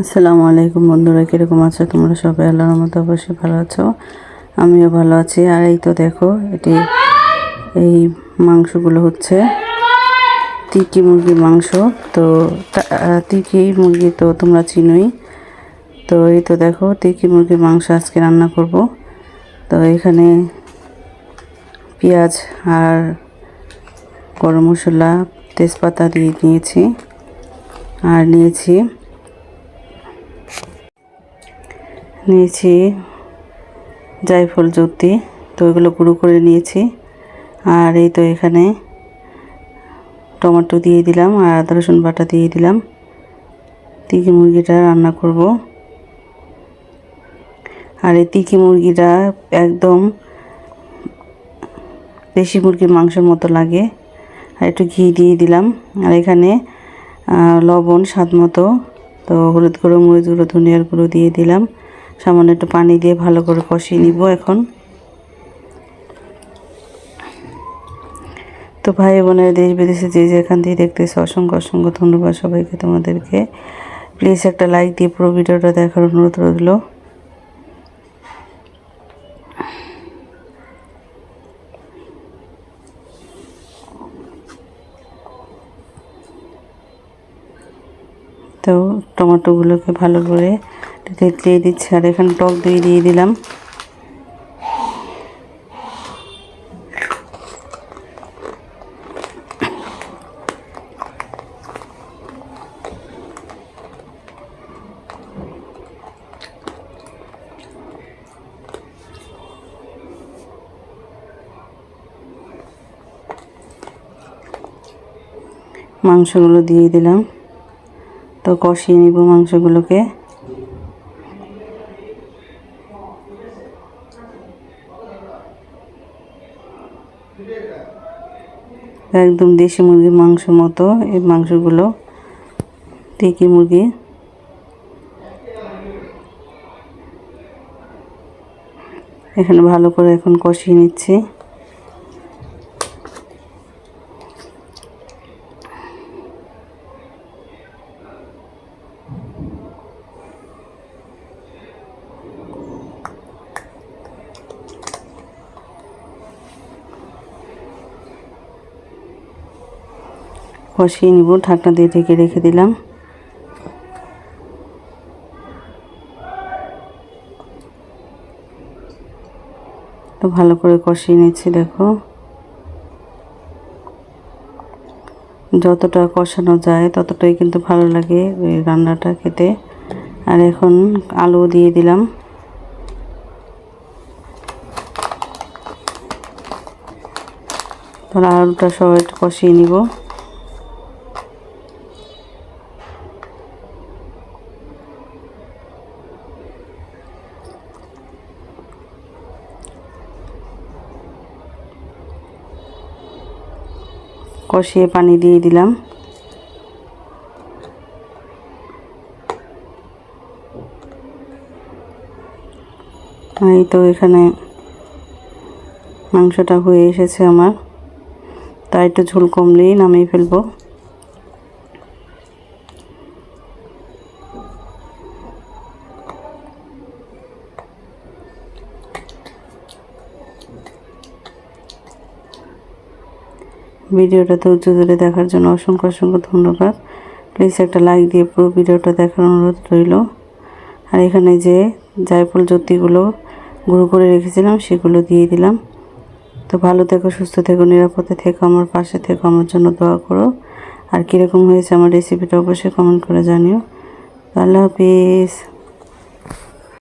আসসালামু আলাইকুম বন্ধুরা, কীরকম আছো তোমরা সবাই? আল্লাহর মতো অবশ্যই ভালো আছো। আমিও ভালো আছি। আর এই তো দেখো, এটি এই মাংসগুলো হচ্ছে তিকি মুরগির মাংস। তো তিকি মুরগি তো তোমরা চিনোই। তো এই তো দেখো তিকি মুরগির মাংস আজকে রান্না করব। তো এখানে পেঁয়াজ আর গরম মশলা, তেজপাতা দিয়ে নিয়েছি। আর নিয়েছি নিয়েছি জায়ফল জ্যোতি তো এগুলো গুঁড়ো করে নিয়েছি। আর এই তো এখানে টমেটো দিয়ে দিলাম আর আদা, রসুন বাটা দিয়ে দিলাম। তিকি মুরগিটা রান্না করব। আর এই তিকি মুরগিটা একদম দেশি মুরগির মাংসের মতো লাগে। আর একটু ঘি দিয়ে দিলাম। আর এখানে লবণ স্বাদ মতো, তো হলুদ গুঁড়ো, মরিচ গুঁড়ো, ধনিয়ার গুঁড়ো দিয়ে দিলাম। সামান্য একটু পানি দিয়ে ভালো করে কষিয়ে নিব এখন। তো ভাই বোনের, দেশ বিদেশে যে যেখান থেকে দেখতেছে, অসংখ্য অসংখ্য ধন্যবাদ সবাইকে তোমাদেরকে। প্লিজ একটা লাইক দিয়ে পুরো ভিডিওটা দেখার অনুরোধ রইল। তো টমেটোগুলোকে ভালো করে থেতলিয়ে দিচ্ছি, আর এখানে টক দই দিয়ে দিলাম। মাংসগুলো দিয়ে দিলাম। তো কষিয়ে নিব মাংসগুলোকে। একদম দেশি মুরগির মাংস মতো এই মাংসগুলো, টিকি মুরগি। এখানে ভালো করে এখন কষিয়ে নিচ্ছি। কষিয়ে নিব, ঢাকনা দিয়ে ঢেকে রেখে দিলাম। তো ভালো করে কষিয়ে নিচ্ছি, দেখো। যতটা কষানো যায়, ততটাই কিন্তু ভালো লাগে ওই রান্নাটা খেতে। আর এখন আলু দিয়ে দিলাম। তাহলে আলুটা সব একটু কষিয়ে নিব। কষিয়ে পানি দিয়ে দিলাম। এই তো এখানে মাংসটা হয়ে এসেছে আমার। তাই একটু ঝোল কমলেই নামিয়ে ফেলব। ভিডিওটা ধৈর্য ধরে দেখার জন্য অসংখ্য অসংখ্য ধন্যবাদ। প্লিজ একটা লাইক দিয়ে পুরো ভিডিওটা দেখার অনুরোধ রইল। আর এখানে যে জায়ফল জ্যোতিগুলো গুঁড়ো করে রেখেছিলাম, সেগুলো দিয়ে দিলাম। তো ভালো থেকো, সুস্থ থেকো, নিরাপদে থেকো, আমার পাশে থেকো, আমার জন্য দোয়া করো। আর কীরকম হয়েছে আমার রেসিপিটা অবশ্যই কমেন্ট করে জানিও। আল্লাহ হাফিজ।